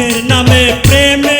সুখের নামে প্রেমে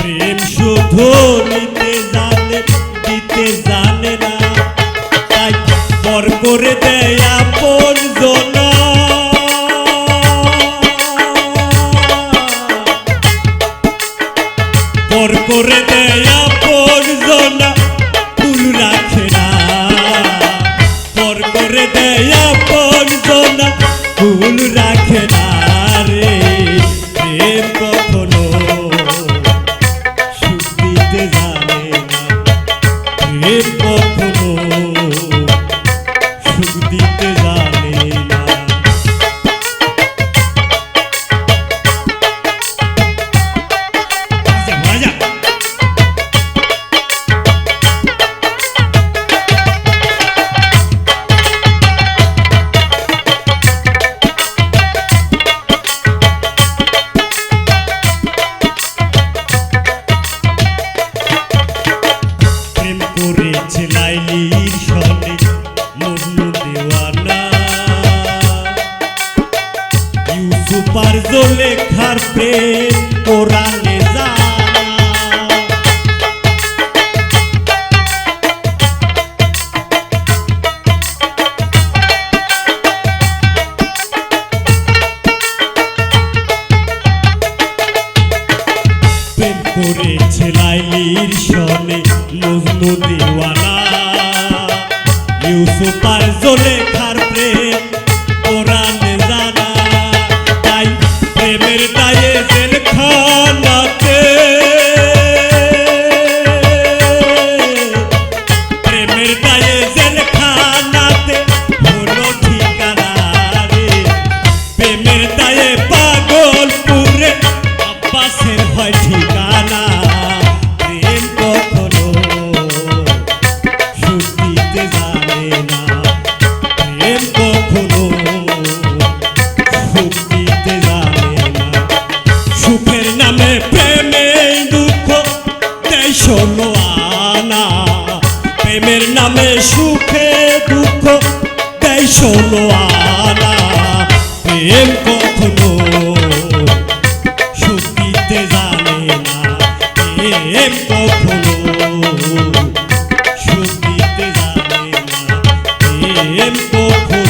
প্রেম শুধু নিতে জানে, দিতে জানে না। তাই পর করে দেয় আপন পর জনা, ফুল রাখে না। জনা, ফুল রাখে না। দিতে জলে প্রেম কোরআনে করেছে লাইলির সনে মজনু দেওয়ানা। ইউসুফ আর জোলেখার প্রেম প্রেমের দায়ে জেলখানাতে ষোলো আনা, প্রেমের নামে সুখে দুঃখ দেয় ষোলো আনা, প্রেম কখনো সুখ দিতে জানে না, প্রেম কখনো সুখ দিতে জানে না, প্রেম কখনো